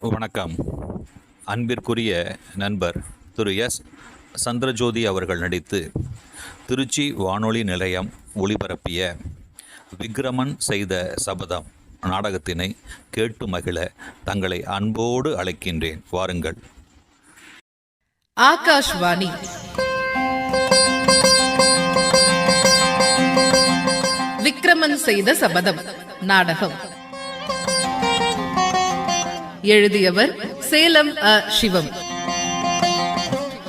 வணக்கம். அன்பிற்குரிய நண்பர் திரு எஸ். சந்திரஜோதி அவர்கள் நடித்து திருச்சி வானொலி நிலையம் ஒளிபரப்பிய விக்ரமன் செய்த சபதம் நாடகத்தினை கேட்டு மகிழ தங்களை அன்போடு அழைக்கின்றேன். வாருங்கள். ஆகாஷ்வாணி. விக்ரமன் செய்த சபதம் நாடகம். எழுதியவர் சேலம் அ சிவம்.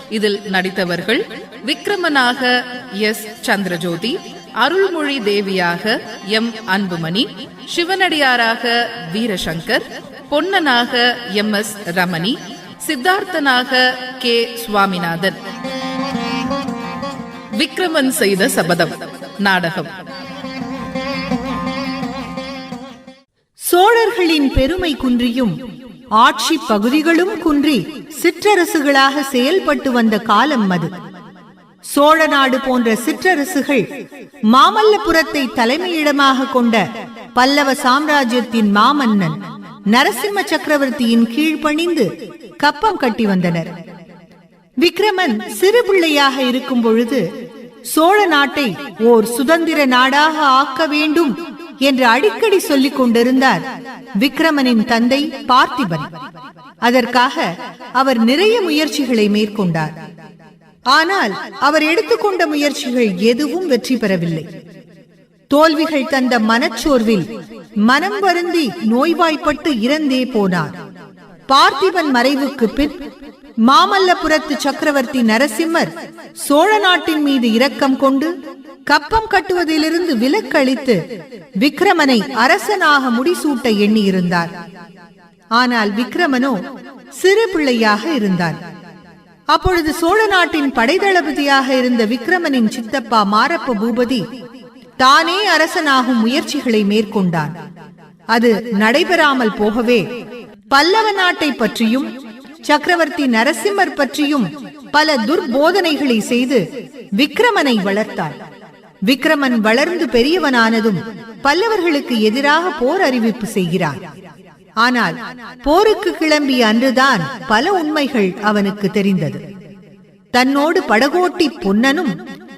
இதில் நடித்தவர்கள் விக்ரமனாக எஸ். சந்திரஜோதி அருள்மொழி தேவியாக எம். அன்புமணி சிவனடியாராக வீரசங்கர் பொன்னனாக எம். எஸ். ரமணி சித்தார்த்தனாக கே. சுவாமிநாதன். விக்ரமன் செய்த சபதம் நாடகம். சோழர்களின் பெருமை குன்றியும் ஆட்சி பகுதிகளும் குன்றி சிற்றரசுகளாக செயல்பட்டு வந்த காலம் அது. சோழ நாடு போன்ற சிற்றரசுகள் மாமல்லபுரத்தை தலைமையிடமாக கொண்ட பல்லவ சாம்ராஜ்யத்தின் மாமன்னன் நரசிம்ம சக்கரவர்த்தியின் கீழ் பணிந்து கப்பம் கட்டி வந்தனர். விக்ரமன் சிறு பிள்ளையாக இருக்கும் பொழுது சோழ நாட்டை ஓர் சுதந்திர நாடாக ஆக்க வேண்டும் என்று அடிக்கடி சொல்லிக் கொண்டிருந்தார் விக்ரமனின் தந்தை பார்த்திபன். அதற்காக அவர் நிறைய முயற்சிகளை மேற்கொண்டார். ஆனால் அவர் எடுத்துக்கொண்ட முயற்சிகள் எதுவும் வெற்றி பெறவில்லை. தோல்விகள் தந்த மனச்சோர்வில் மனம் வருந்தி நோய்வாய்ப்பட்டு இறந்தே போனார். பார்த்திபன் மறைவுக்கு பின் மாமல்லபுரத்து சக்கரவர்த்தி நரசிம்மர் சோழ நாட்டின் மீது இரக்கம் கொண்டு கப்பம் கட்டுவதிலிருந்து விலக்களித்து விக்ரமனை அரசனாக முடிசூட்ட எண்ணியிருந்தார். ஆனால் விக்ரமனோ சிறு பிள்ளையாக இருந்தார். அப்பொழுது சோழ நாட்டின் படைதளபதியாக இருந்த விக்ரமனின் சித்தப்பா மாரப்ப பூபதி தானே அரசனாகும் முயற்சிகளை மேற்கொண்டான் அது நடைபெறாமல் போகவே பல்லவ நாட்டை பற்றியும் சக்கரவர்த்தி நரசிம்மர் பற்றியும் பல துர்போதனைகளை செய்து விக்ரமனை வளர்த்தார். விக்ரமன் வளர்ந்து பெரியவனானதும் பல்லவர்களுக்கு எதிராக போர் அறிவிப்பு செய்கிறான் ஆனால் போருக்கு கிளம்பிய அன்றுதான் பல உண்மைகள் அவனுக்கு தெரிந்தது. தன்னோடு படகோட்டி பொன்னனும்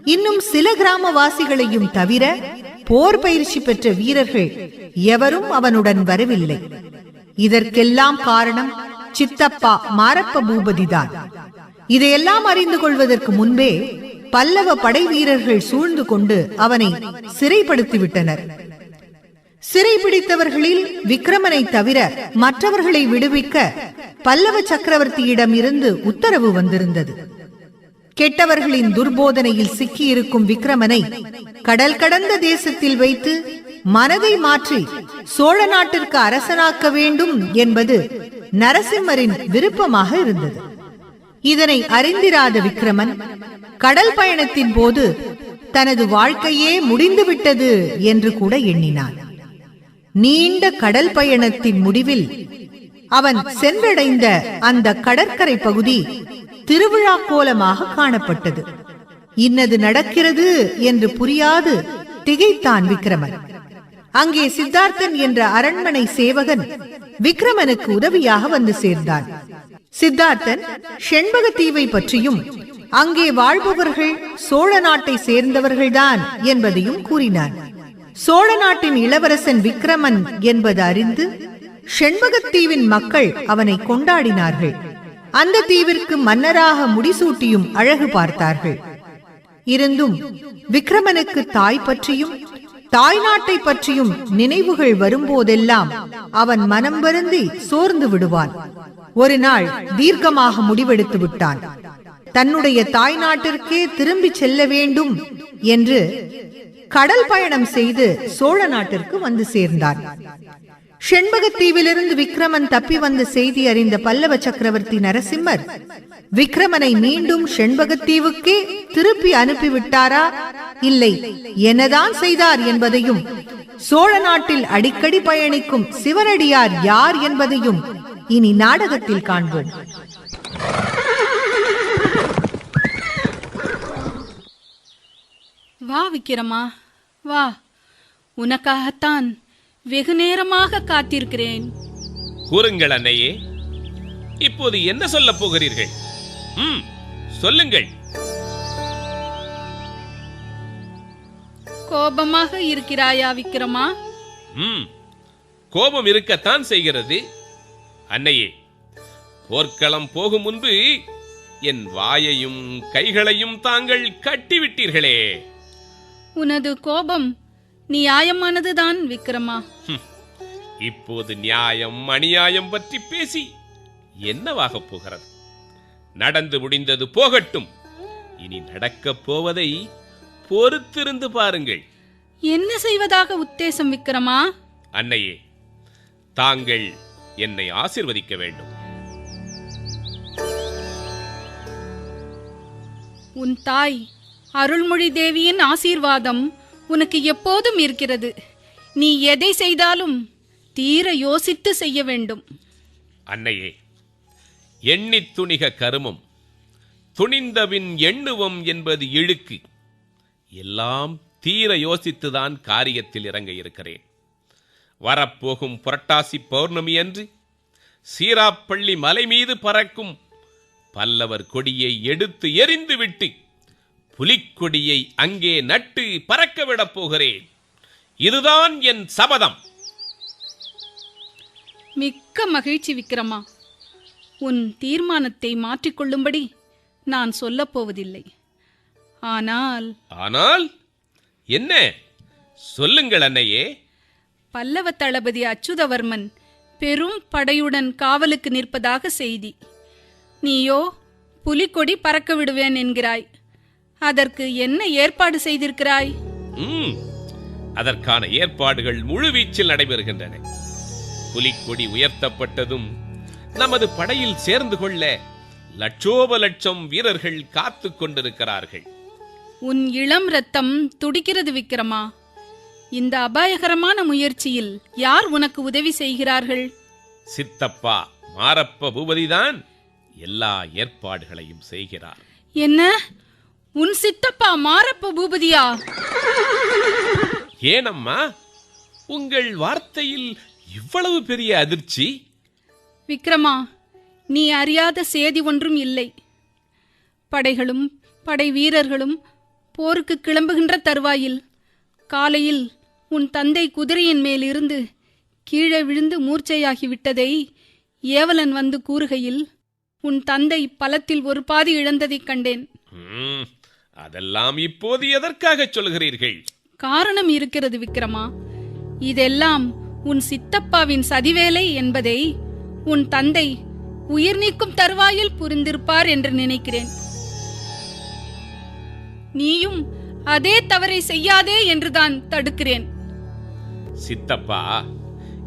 இன்னும் சில கிராமவாசிகளையும் தவிர போர் பயிற்சி பெற்ற வீரர்கள் எவரும் அவனுடன் வரவில்லை. இதற்கெல்லாம் காரணம் சித்தப்பா மாரப்ப பூபதிதான். இதையெல்லாம் அறிந்து கொள்வதற்கு முன்பே பல்லவ படை வீரர்கள் சூழ்ந்து கொண்டு அவனை சிறைப்படுத்திவிட்டனர். சிறைபிடித்தவர்களில் விக்ரமனை தவிர மற்றவர்களை விடுவிக்க பல்லவ சக்கரவர்த்தியிடம் இருந்து உத்தரவு வந்திருந்தது. கெட்டவர்களின் துர்போதனையில் சிக்கியிருக்கும் விக்ரமனை கடல் கடந்த தேசத்தில் வைத்து மனதை மாற்றி சோழ நாட்டிற்கு அரசனாக்க வேண்டும் என்பது நரசிம்மரின் விருப்பமாக இருந்தது. இதனை அறிந்திராத விக்ரமன் கடல் பயணத்தின் போது தனது வாழ்க்கையே முடிந்துவிட்டது என்று கூட எண்ணினான். நீண்ட கடல் பயணத்தின் முடிவில் அவன் சென்றடைந்த அந்த கடற்கரை பகுதி திருவிழா கோலமாக காணப்பட்டது. இன்னது நடக்கிறது என்று புரியாது திகைத்தான் விக்ரமன். அங்கே சித்தார்த்தன் என்ற அரண்மனை சேவகன் விக்ரமனுக்கு உதவியாக வந்து சேர்ந்தான். சித்தார்த்தன் செண்பக தீவை பற்றியும் அங்கே வாழ்பவர்கள் சோழ நாட்டை சேர்ந்தவர்கள்தான் என்பதையும் கூறினான். சோழ நாட்டின் இளவரசன் விக்ரமன் என்பது அறிந்து செண்பகத்தீவின் மக்கள் அவனை கொண்டாடினார்கள். அந்த தீவிற்கு மன்னராக முடிசூட்டியும் அழகு பார்த்தார்கள். இருந்தும் விக்ரமனுக்கு தாய் பற்றியும் தாய் நாட்டை பற்றியும் நினைவுகள் வரும்போதெல்லாம் அவன் மனம் வருந்தி சோர்ந்து விடுவான். ஒரு நாள் தீர்க்கமாக முடிவெடுத்து விட்டான். தன்னுடைய தாய் நாட்டிற்கே திரும்பி செல்ல வேண்டும் என்று கடல் பயணம் செய்து சோழ நாட்டிற்கு வந்து சேர்ந்தார். செண்பகத்தீவிலிருந்து விக்ரமன் தப்பி வந்த செய்தி அறிந்த பல்லவ சக்கரவர்த்தி நரசிம்மர் விக்ரமனை மீண்டும் செண்பகத்தீவுக்கே திருப்பி அனுப்பிவிட்டாரா? இல்லை என்னதான் செய்தார் என்பதையும் சோழ நாட்டில் அடிக்கடி பயணிக்கும் சிவனடியார் யார் என்பதையும் இனி நாடகத்தில் காண்போம். வா விக்கிரமா? வா உனக்காகத்தான் வெகு நேரமாக காத்திருக்கிறேன். கூறுங்கள் அன்னையே. இப்போது என்ன சொல்லப் போகிறீர்கள்? ம் சொல்லுங்கள். கோபமாக இருக்கிறாயா விக்ரமா ம் கோபம் இருக்கத்தான் செய்கிறது. அன்னையே போர்க்களம் போகும் முன்பு என் வாயையும் கைகளையும் தாங்கள் கட்டிவிட்டீர்களே. உனது கோபம் நியாயமானதுதான் விக்ரமா. இப்போது நியாயம் அநியாயம் பற்றி பேசி என்னவாகப் போகிறது? நடந்து முடிந்தது போகட்டும். இனி நடக்கப் போவதை பொறுத்திருந்து பாருங்கள். என்ன செய்வதாக உத்தேசம் விக்ரமா? அன்னையே தாங்கள் என்னை ஆசிர்வதிக்க வேண்டும். உன் தாய் அருள்மொழி தேவியின் ஆசீர்வாதம் உனக்கு எப்போதும் இருக்கிறது. நீ எதை செய்தாலும் தீர யோசித்து செய்ய வேண்டும். அன்னையே எண்ணித் துணிக கருமம். துணிந்தவின் எண்ணுவம் என்பது இழுக்கு. எல்லாம் தீர யோசித்துதான் காரியத்தில் இறங்க இருக்கிறேன். வரப்போகும் புரட்டாசி பௌர்ணமி அன்று சீராப்பள்ளி மலை மீது பறக்கும் பல்லவர் கொடியை எடுத்து எறிந்துவிட்டு புலிக்கொடியை அங்கே நட்டு பறக்க விடப் போகிறேன். இதுதான் என் சபதம். மிக்க மகிழ்ச்சி விக்ரமா. உன் தீர்மானத்தை மாற்றிக்கொள்ளும்படி நான் சொல்லப் போவதில்லை. ஆனால் ஆனால் என்ன? சொல்லுங்கள் அன்னையே. பல்லவ தளபதி அச்சுதவர்மன் பெரும் படையுடன் காவலுக்கு நிற்பதாக செய்தி. நீயோ புலிக்கொடி பறக்க விடுவேன் என்கிறாய். அதற்கு என்ன ஏற்பாடு செய்திருக்கிறாய்? அதற்கான ஏற்பாடுகள் முழுவீச்சில் நடைபெறுகின்றன. புலிக்கொடி உயர்த்தப்பட்டதும் நமது படையில் சேர்ந்து கொள்ள லட்சோப லட்சம் வீரர்கள் காத்துக் கொண்டிருக்கிறார்கள். உன் இளம் ரத்தம் துடிக்கிறது விக்ரமா. இந்த அபாயகரமான முயற்சியில் யார் உனக்கு உதவி செய்கிறார்கள்? சித்தப்பா மாரப்ப பூபதிதான் எல்லா ஏற்பாடுகளையும் செய்கிறார். என்ன? உன் சித்தப்பா மாரப்ப பூபதியா? ஏனம்மா உங்கள் வார்த்தையில் இவ்வளவு பெரிய அதிர்ச்சி? விக்ரமா நீ அறியாத சேதி ஒன்றும் இல்லை. படைகளும் படை வீரர்களும் போருக்கு கிளம்புகின்ற தருவாயில் காலையில் உன் தந்தை குதிரையின் மேலிருந்து கீழே விழுந்து மூர்ச்சையாகி விட்டதை ஏவலன் வந்து கூறுகையில் உன் தந்தை பலத்தில் ஒரு பாதி இழந்ததைக் கண்டேன். அதெல்லாம் இப்போது எதற்காக சொல்கிறீர்கள் காரணம் இருக்கிறது விக்ரமா. இதெல்லாம் உன் சித்தப்பாவின் சதிவேலை என்பதை உன் தந்தை உயிர் நீக்கும் தருவாயில் புரிந்திருப்பார் என்று நினைக்கிறேன். நீயும் அதே தவறை செய்யாதே என்றுதான் தடுக்கிறேன். சித்தப்பா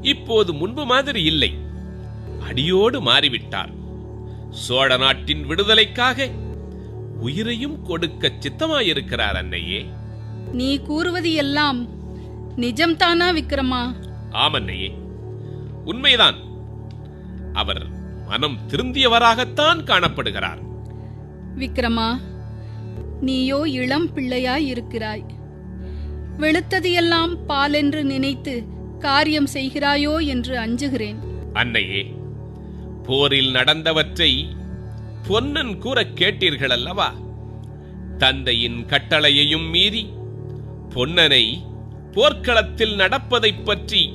இப்போது முன்பு மாதிரி இல்லை. அடியோடு மாறிவிட்டார். சோழ நாட்டின் விடுதலைக்காக உயிரையும் கொடுக்க சித்தமாயிருக்கிறார் அன்னையே. நீ கூறுவது எல்லாம் நிஜம்தானா விக்ரமா? ஆமன்னையே உண்மைதான். அவர் மனம் திருந்தியவராகத்தான் காணப்படுகிறார். விக்ரமா நீயோ இளம் பிள்ளையாய் இருக்கிறாய் வெளுத்தது எல்லாம் பாலென்று நினைத்து காரியம் செய்கிறாயோ என்று அஞ்சுகிறேன். அன்னையே போரில் நடந்தவற்றை பொன்னன் கூறக் கேட்டீர்கள் அல்லவா தந்தையின் கட்டளையையும் மீறி பொன்னனை போர்க்களத்தில் நடப்பதைப் பற்றி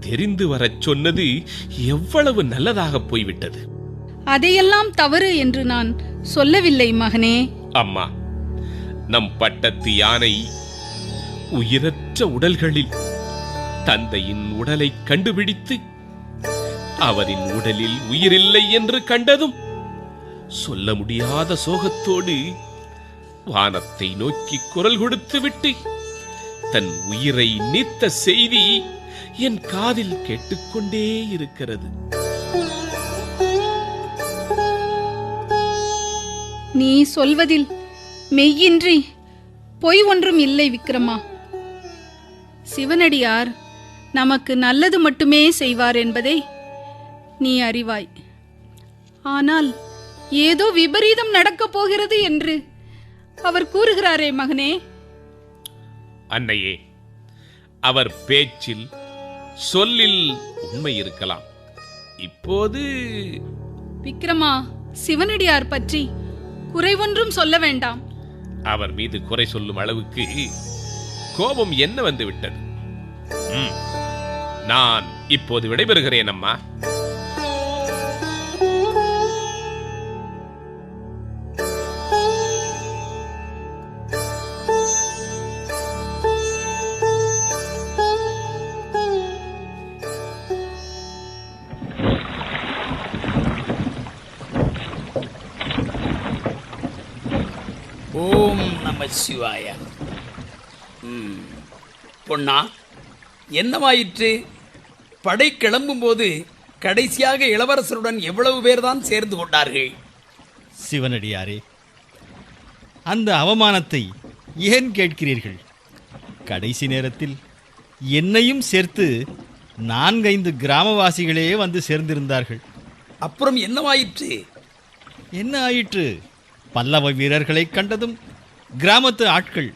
தெரிந்து வரச் சொன்னது எவ்வளவு நல்லதாகப் போய்விட்டது. அதையெல்லாம் தவறு என்று நான் சொல்லவில்லை மகனே. அம்மா நம் பட்டத்து யானை உயிரற்ற உடல்களில் தந்தையின் உடலை கண்டுபிடித்து அவரின் உடலில் உயிரில்லை என்று கண்டதும் சொல்ல முடியாத சோகத்தோடு வானத்தை நோக்கி குரல் கொடுத்து விட்டு தன் உயிரை நீத்த செய்தி என் காதில் கேட்டுக்கொண்டே இருக்கிறது. நீ சொல்வதில் மெய்யின்றி பொய் ஒன்றும் இல்லை விக்ரமா. சிவனடியார் நமக்கு நல்லது மட்டுமே செய்வார் என்பதை நீ அறிவாய். ஆனால் ஏதோ விபரீதம் நடக்கப் போகிறது என்று அவர் கூறுகிறாரே மகனே. அன்னையே அவர் பேச்சில் சொல்லில் உண்மை இருக்கலாம். இப்போது விக்ரமா சிவனடியார் பற்றி குறைவொன்றும் சொல்ல வேண்டாம். அவர் மீது குறை சொல்லும் அளவுக்கு கோபம் என்ன வந்து விட்டது நான் இப்போது விடைபெறுகிறேன் அம்மா. நம சிவாய. பொன்னா என்னவாயிற்று? படை கிளம்பும்போது கடைசியாக இளவரசருடன் எவ்வளவு பேர்தான் சேர்ந்து கொண்டார்கள்? சிவனடியாரே அந்த அவமானத்தை ஏன் கேட்கிறீர்கள்? கடைசி நேரத்தில் என்னையும் சேர்த்து நான்கைந்து கிராமவாசிகளே வந்து சேர்ந்திருந்தார்கள். அப்புறம் என்னவாயிற்று? என்ன ஆயிற்று? பல்லவ வீரர்களை கண்டதும் கிராமத்து ஆட்கள்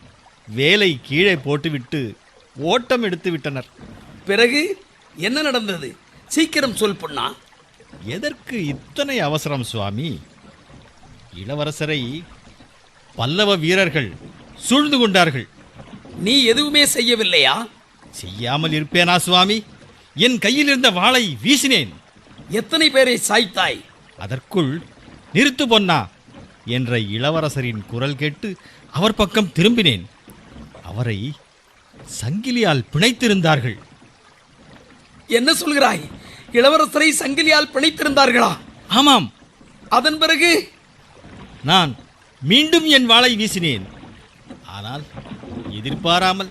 வேலை கீழே போட்டுவிட்டு ஓட்டம் எடுத்து விட்டனர். பிறகு என்ன நடந்தது? சீக்கிரம் சொல் பொன்னா. எதற்கு இத்தனை அவசரம் சுவாமி? இளவரசரை பல்லவ வீரர்கள் சூழ்ந்து கொண்டார்கள். நீ எதுவுமே செய்யவில்லையா? செய்யாமல் இருப்பேனா சுவாமி? என் கையில் இருந்த வாளை வீசினேன். எத்தனை பேரை சாய்த்தாய்? அதற்குள் நிறுத்து பொன்னா என்ற இளவரசரின் குரல் கேட்டு அவர் பக்கம் திரும்பினேன். அவரை சங்கிலியால் பிணைத்திருந்தார்கள். என்ன சொல்கிறாய்? இளவரசரை சங்கிலியால் பிணைத்திருந்தார்களா? ஆமாம். அதன் பிறகு? நான் மீண்டும் என் வாளை வீசினேன். ஆனால் எதிர்பாராமல்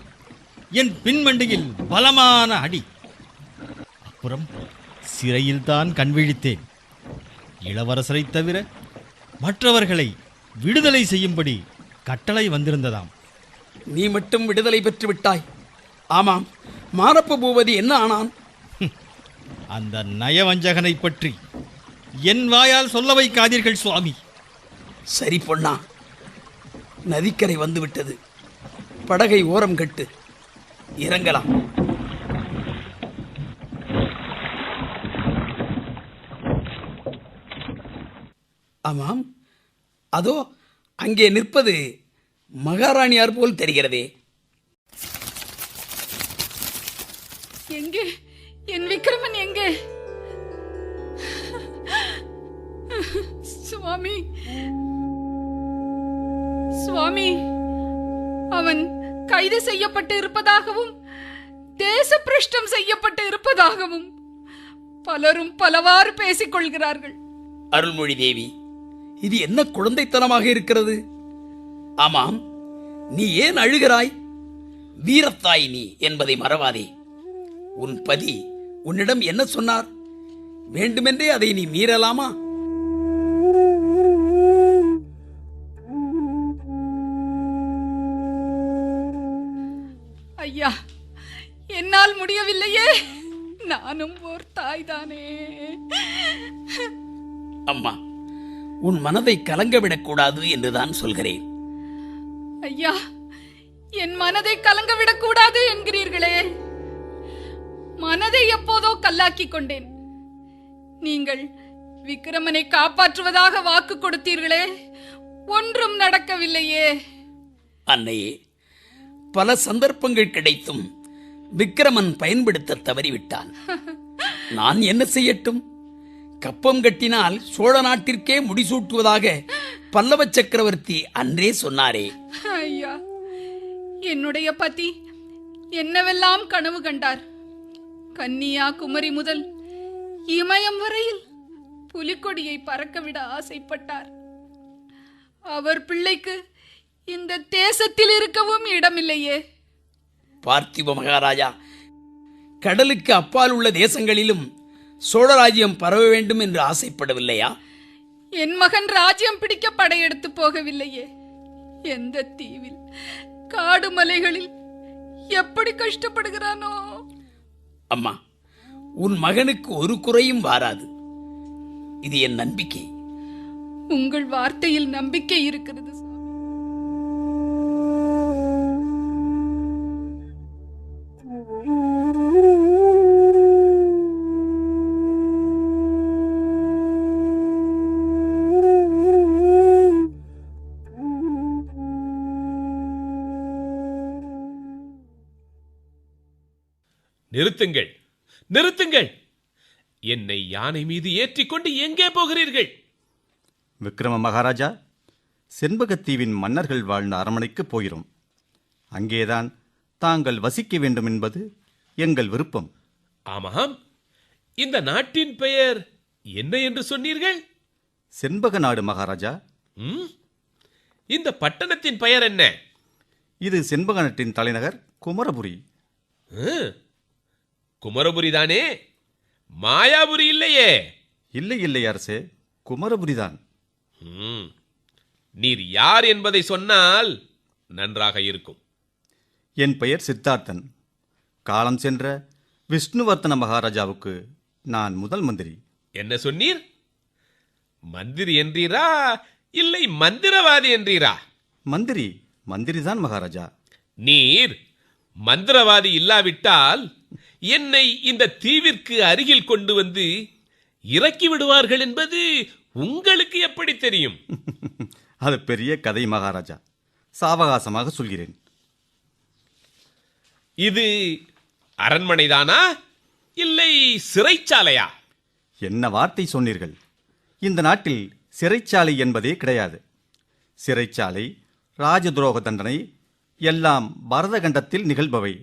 என் பின்மண்டியில் பலமான அடி. அப்புறம் சிறையில்தான் கண்விழித்தேன் இளவரசரைத் தவிர மற்றவர்களை விடுதலை செய்யும்படி கட்டளை வந்திருந்ததாம். நீ மட்டும் விடுதலை பெற்று விட்டாய் ஆமாம். மாரப்ப பூபதி என்ன ஆனான்? அந்த நயவஞ்சகனை பற்றி என் வாயால் சொல்ல வைக்காதீர்கள் சுவாமி. சரி பொன்னா. நதிக்கரை வந்து விட்டது படகை ஓரம் கட்டு. இறங்கலாம். ஆமாம். அதோ அங்கே நிற்பது மகாராணியார் போல் தெரிகிறதே. எங்கே? என் விக்ரமன் எங்கே? சுவாமி. சுவாமி அவன் கைது செய்யப்பட்டு இருப்பதாகவும் தேச பிரஷ்டம் செய்யப்பட்டு இருப்பதாகவும் பலரும் பலவாறு பேசிக் கொள்கிறார்கள். அருள்மொழி தேவி இது என்ன குழந்தைத்தனமாக இருக்கிறது? ஆமாம் நீ ஏன் அழுகிறாய்? வீரத்தாய் நீ என்பதை மறவாதே. உன் பதி உன்னிடம் என்ன சொன்னார்? வேண்டுமென்றே அதை நீ மீறலாமா? ஐயா என்னால் முடியவில்லையே. நானும் ஓர் தாய்தானே. அம்மா உன் மனதை கலங்கவிடக்கூடாது என்றுதான் சொல்கிறேன். ஐயா என் மனதை கலங்க விடக்கூடாது என்கிறீர்களே. மனதை எப்போதோ கல்லாக்கிக் கொண்டேன். நீங்கள் விக்கிரமனை காப்பாற்றுவதாக வாக்கு கொடுத்தீர்களே ஒன்றும் நடக்கவில்லையே. அன்னையே பல சந்தர்ப்பங்கள் கிடைத்தும் விக்கிரமன் பயன்படுத்த தவறிவிட்டான். நான் என்ன செய்யட்டும்? கப்பம் கட்டினால் சோழ நாட்டிற்கே முடிசூட்டுவதாக பல்லவ சக்கரவர்த்தி அன்றே சொன்னாரே. ஐயா என்னுடைய பதி என்னவெல்லாம் கனவு கண்டார்? கன்னியா குமரி முதல் இமயம் வரையில் புலிக்கொடியை பறக்கவிட ஆசைப்பட்டார். அவர் பிள்ளைக்கு இந்த தேசத்தில் இருக்கவும் இடமில்லையே. பார்த்திப மகாராஜா கடலுக்கு அப்பால் உள்ள தேசங்களிலும் சோழராஜ்யம் பரவ வேண்டும் என்று ஆசைப்படவில்லையா? என் மகன் ராஜ்யம் பிடிக்க படையெடுத்து போகவில்லையே. எந்த தீவில் காடு மலைகளில் எப்படி கஷ்டப்படுகிறானோ? அம்மா உன் மகனுக்கு ஒரு குறையும் வாராது. இது என் நம்பிக்கை. உங்கள் வார்த்தையில் நம்பிக்கை இருக்கிறது. நிறுத்துங்கள். நிறுத்துங்கள். என்னை யானை மீது ஏற்றிக்கொண்டு எங்கே போகிறீர்கள்? விக்ரம மகாராஜா செண்பகத்தீவின் மன்னர்கள் வாழ்ந்த அரண்மனைக்கு போகிறோம். அங்கேதான் தாங்கள் வசிக்க வேண்டும் என்பது எங்கள் விருப்பம். ஆமாம். இந்த நாட்டின் பெயர் என்ன என்று சொன்னீர்கள்? செண்பக நாடு மகாராஜா? இந்த பட்டணத்தின் பெயர் என்ன? இது செண்பக நாட்டின் தலைநகர் குமரபுரி. குமரபுரி தானே? மாயாபுரி இல்லையே. இல்லை இல்லை அரசே. குமரபுரிதான் ம். நீர் யார் என்பதை சொன்னால் நன்றாக இருக்கும். என் பெயர் சித்தார்த்தன். காலம் சென்ற விஷ்ணுவர்த்தன மகாராஜாவுக்கு நான் முதல் மந்திரி. என்ன சொன்னீர்? மந்திரி என்றீரா? இல்லை மந்திரவாதி என்றீரா? மந்திரி மந்திரிதான் மகாராஜா. நீர் மந்திரவாதி இல்லாவிட்டால் என்னை இந்த தீவிற்கு அருகில் கொண்டு வந்து இறக்கி விடுவார்கள் என்பது உங்களுக்கு எப்படி தெரியும்? அது பெரிய கதை மகாராஜா. சாவகாசமாக சொல்கிறேன். இது அரண்மனைதானா? இல்லை சிறைச்சாலையா? என்ன வார்த்தை சொன்னீர்கள்? இந்த நாட்டில் சிறைச்சாலை என்பதே கிடையாது. சிறைச்சாலை ராஜதுரோக தண்டனை எல்லாம் பரதகண்டத்தில் நிகழ்பவை.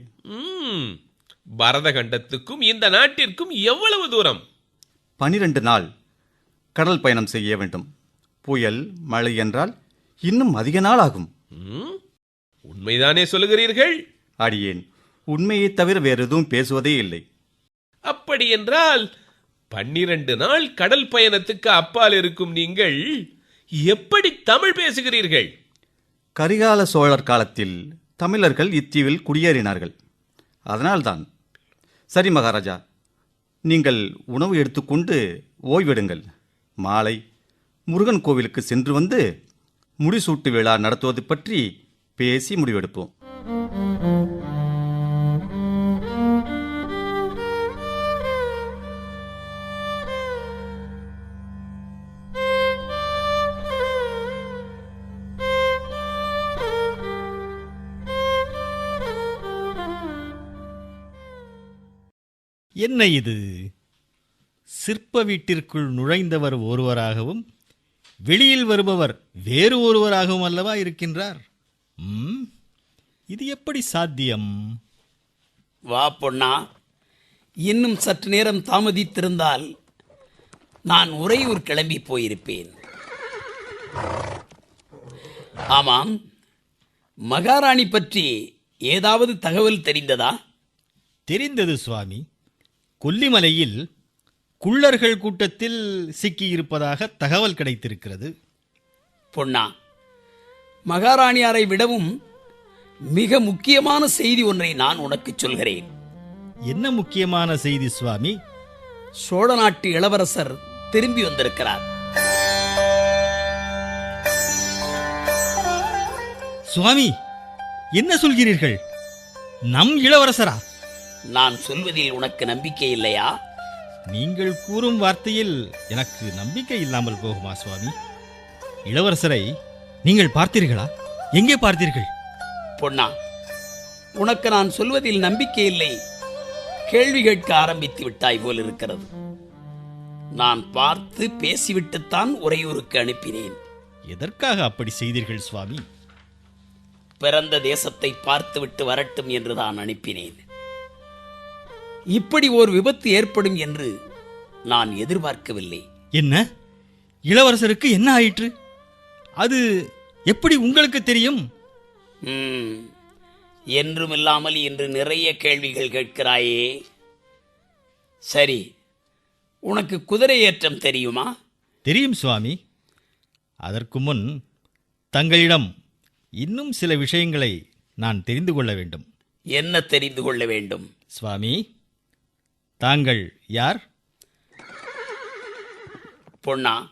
ம், பரதகண்டத்துக்கும் இந்த நாட்டிற்கும் எவ்வளவு தூரம்? பனிரெண்டு நாள் கடல் பயணம் செய்ய வேண்டும். புயல் மழை என்றால் இன்னும் அதிக நாள் ஆகும். உண்மைதானே சொல்லுகிறீர்கள்? அடியேன் உண்மையைத் தவிர வேறு எதுவும் பேசுவதே இல்லை. அப்படி என்றால் பன்னிரண்டு நாள் கடல் பயணத்துக்கு அப்பால் இருக்கும் நீங்கள் எப்படி தமிழ் பேசுகிறீர்கள்? கரிகால சோழர் காலத்தில் தமிழர்கள் இத்தீவில் குடியேறினார்கள். அதனால்தான் சரி மகாராஜா நீங்கள் உணவு எடுத்துக்கொண்டு ஓய்வெடுங்கள். மாலை முருகன் கோவிலுக்கு சென்று வந்து முடிசூட்டு விழா நடத்துவது பற்றி பேசி முடிவெடுப்போம். என்ன இது? சிற்ப வீட்டிற்குள் நுழைந்தவர் ஒருவராகவும் வெளியில் வருபவர் வேறு ஒருவராகவும் அல்லவா இருக்கின்றார்? ம், இது எப்படி சாத்தியம்? வா பொன்னா. இன்னும் சற்று நேரம் தாமதித்திருந்தால் நான் உறையூர் கிளம்பி போயிருப்பேன். ஆமாம் மகாராணி பற்றி ஏதாவது தகவல் தெரிந்ததா? தெரிந்தது சுவாமி. கொல்லிமலையில் குள்ளர்கள் கூட்டத்தில் சிக்கியிருப்பதாக தகவல் கிடைத்திருக்கிறது. பொன்னா மகாராணியாரை விடவும் மிக முக்கியமான செய்தி ஒன்றை நான் உனக்கு சொல்கிறேன். என்ன முக்கியமான செய்தி சுவாமி? சோழ நாட்டு இளவரசர் திரும்பி வந்திருக்கிறார். சுவாமி என்ன சொல்கிறீர்கள்? நம் இளவரசரா? நான் சொல்வதில் உனக்கு நம்பிக்கை இல்லையா? நீங்கள் கூறும் வார்த்தையில் எனக்கு நம்பிக்கை இல்லாமல் போகுமா சுவாமி? இளவரசரை நீங்கள் பார்த்தீர்களா? எங்கே பார்த்தீர்கள்? பொன்னா உனக்கு நான் சொல்வதில் நம்பிக்கை இல்லை. கேள்வி கேட்க ஆரம்பித்து விட்டாய் போல் இருக்கிறது. நான் பார்த்து பேசிவிட்டுத்தான் உறையூருக்கு அனுப்பினேன். எதற்காக அப்படி செய்தீர்கள் சுவாமி? பிறந்த தேசத்தை பார்த்துவிட்டு வரட்டும் என்று தான் அனுப்பினேன். இப்படி ஒரு விபத்து ஏற்படும் என்று நான் எதிர்பார்க்கவில்லை. என்ன? இளவரசருக்கு என்ன ஆயிற்று? அது எப்படி உங்களுக்கு தெரியும்? ம், என்றுமில்லாமல் இன்று நிறைய கேள்விகள் கேட்கிறாயே. சரி உனக்கு குதிரை ஏற்றம் தெரியுமா? தெரியும் சுவாமி. அதற்கு முன் தங்களிடம் இன்னும் சில விஷயங்களை நான் தெரிந்து கொள்ள வேண்டும். என்ன தெரிந்து கொள்ள வேண்டும்? சுவாமி தாங்கள் யார்? பொன்னா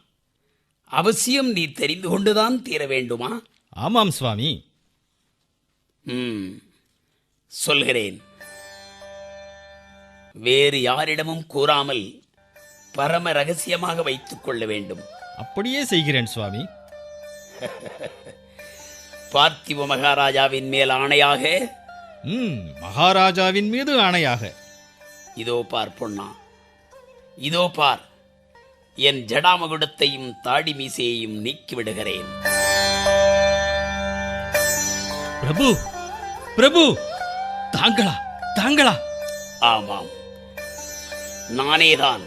அவசியம் நீ தெரிந்து கொண்டுதான் தீர வேண்டுமா? ஆமாம் சுவாமி. சொல்கிறேன். வேறு யாரிடமும் கூறாமல் பரம ரகசியமாக வைத்துக் கொள்ள வேண்டும். அப்படியே செய்கிறேன் சுவாமி. பார்த்திவ மகாராஜாவின் மேல் ஆணையாக? மகாராஜாவின் மீது ஆணையாக. இதோ பார் பொன்னா. இதோ பார் என் ஜடாமகுடத்தையும் தாடி மீசையையும் நீக்கி விடுகிறேன். பிரபு பிரபு! தாங்களா தாங்களா? ஆமாம். நானேதான்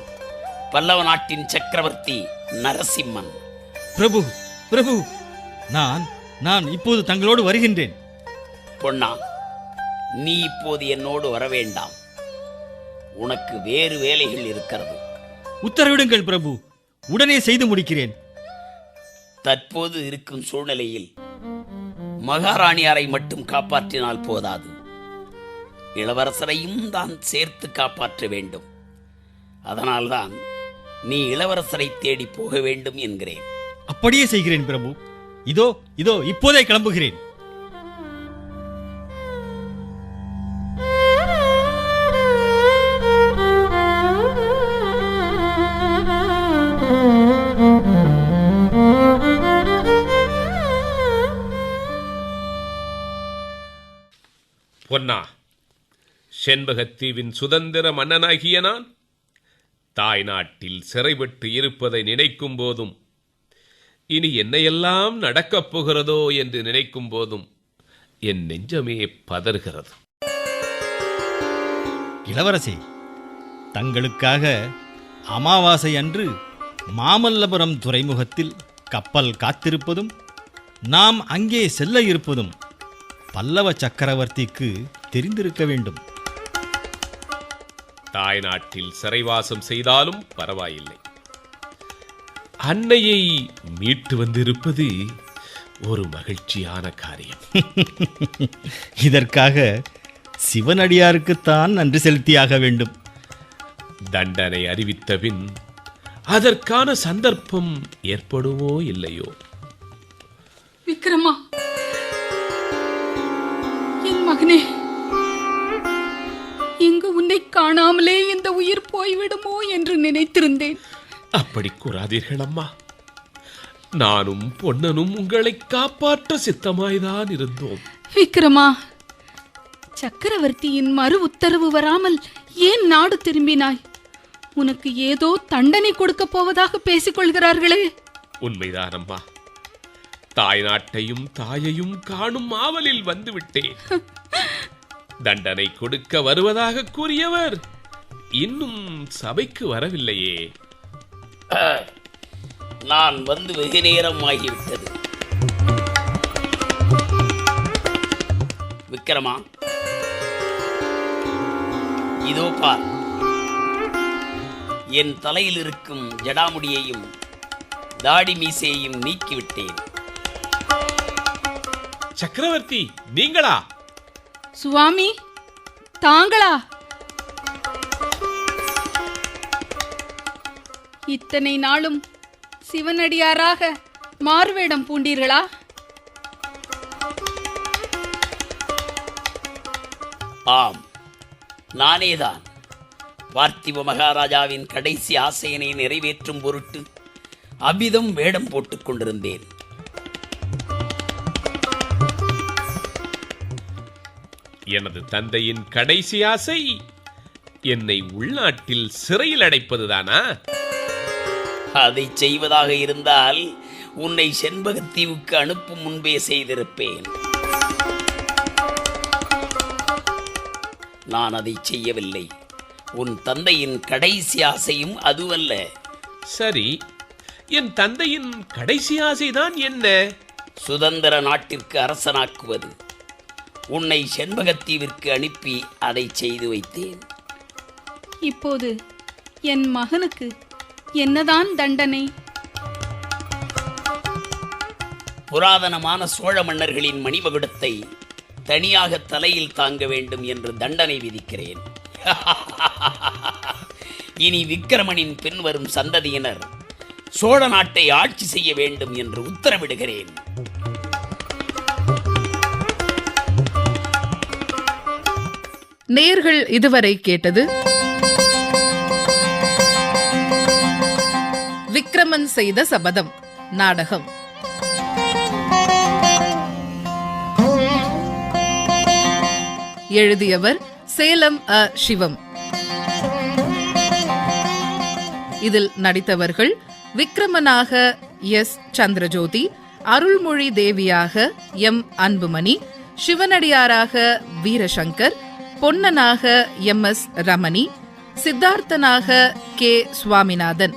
பல்லவ நாட்டின் சக்கரவர்த்தி நரசிம்மன். பிரபு பிரபு! நான் நான் இப்போது தங்களோடு வருகின்றேன். பொன்னா நீ இப்போது என்னோடு வர வேண்டாம் உனக்கு வேறு வேலைகள் இருக்கிறது. உத்தரவிடுங்கள் பிரபு. உடனே செய்து முடிக்கிறேன். தற்போது இருக்கும் சூழ்நிலையில் மகாராணியாரை மட்டும் காப்பாற்றினால் போதாது. இளவரசரையும் தான் சேர்த்து காப்பாற்ற வேண்டும். அதனால்தான் நீ இளவரசரை தேடி போக வேண்டும் என்கிறேன். அப்படியே செய்கிறேன் பிரபு. இதோ இதோ இப்போதே கிளம்புகிறேன். பொன்னா செண்பகத்தீவின் சுதந்திர மன்னனாகிய நான் தாய் நாட்டில் சிறைபட்டு இருப்பதை நினைக்கும் போதும் இனி என்னையெல்லாம் நடக்கப் போகிறதோ என்று நினைக்கும் போதும் என் நெஞ்சமே பதறுகிறது. இளவரசே தங்களுக்காக அமாவாசை அன்று மாமல்லபுரம் துறைமுகத்தில் கப்பல் காத்திருப்பதும் நாம் அங்கே செல்ல இருப்பதும் பல்லவ சக்கரவர்த்திக்கு தெரிந்திருக்க வேண்டும். தாய் நாட்டில் சிறைவாசம் செய்தாலும் பரவாயில்லை. அன்னையை மீட்டு வந்திருப்பது ஒரு மகிழ்ச்சியான காரியம். இதற்காக சிவனடியாருக்குத்தான் நன்றி செலுத்தியாக வேண்டும். தண்டனை அறிவித்த பின் அதற்கான சந்தர்ப்பம் ஏற்படுமோ இல்லையோ? விக்ரமா மகனே இங்கு உன்னை காணாமலே இந்த உயிர் போய்விடுமோ என்று நினைத்திருந்தேன். அப்படி கூறாதீர்கள் அம்மா நானும் பொன்னனும் உங்களை காப்பாற்ற சித்தமாய்தான் இருந்தோம். விக்ரமா சக்கரவர்த்தியின் மறு உத்தரவு வராமல் ஏன் நாடு திரும்பினாய்? உனக்கு ஏதோ தண்டனை கொடுக்கப் போவதாக பேசிக் கொள்கிறார்களே. உண்மைதான் அம்மா தாய் நாட்டையும் தாயையும் காணும் ஆவலில் வந்துவிட்டேன். தண்டனை கொடுக்க வருவதாக கூறியவர். இன்னும் சபைக்கு வரவில்லையே. நான் வந்து வெகு நேரம் ஆகிவிட்டது விக்ரமா இதோ பார். என் தலையில் இருக்கும் ஜடாமுடியையும் தாடி மீசையையும் நீக்கிவிட்டேன். சக்கரவர்த்தி நீங்களா? சுவாமி தாங்களா? இத்தனை நாளும் சிவனடியாராக மாறுவேடம் பூண்டீர்களா? ஆம் நானேதான். பார்த்திப மகாராஜாவின் கடைசி ஆசையினை நிறைவேற்றும் பொருட்டு அபிதம் வேடம் போட்டுக் கொண்டிருந்தேன். எனது தந்தையின் கடைசி ஆசை என்னை உள்நாட்டில் சிறையில் அடைப்பதுதானா? அதை செய்வதாக இருந்தால் உன்னை செண்பகத்தீவுக்கு அனுப்பும் முன்பே செய்திருப்பேன். நான் அதை செய்யவில்லை. உன் தந்தையின் கடைசி ஆசையும் அதுவல்ல. சரி என் தந்தையின் கடைசி ஆசைதான் என்ன? சுதந்திர நாட்டிற்கு அரசனாக்குவது. உன்னை செண்பகத்தீவிற்கு அனுப்பி அதை செய்து வைத்தேன். இப்போது என் மகனுக்கு என்னதான் தண்டனை? புராதனமான சோழ மன்னர்களின் மணிமகுடத்தை தனியாக தலையில் தாங்க வேண்டும் என்று தண்டனை விதிக்கிறேன். இனி விக்கிரமனின் பின்வரும் சந்ததியினர் சோழ நாட்டை ஆட்சி செய்ய வேண்டும் என்று உத்தரவிடுகிறேன். நேர்கள் இதுவரை கேட்டது விக்ரமன் செய்த சபதம் நாடகம். எழுதியவர் சேலம் அ. சிவம். இதில் நடித்தவர்கள் விக்ரமனாக எஸ். சந்திரஜோதி அருள்மொழி தேவியாக எம். அன்புமணி சிவனடியாராக வீரசங்கர் பொன்னனாக எம் எஸ் ரமணி சித்தார்த்தனாக கே சுவாமிநாதன்.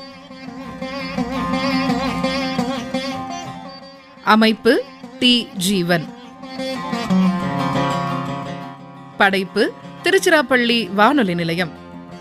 அமைப்பு டி ஜீவன். படைப்பு திருச்சிராப்பள்ளி வானொலி நிலையம்.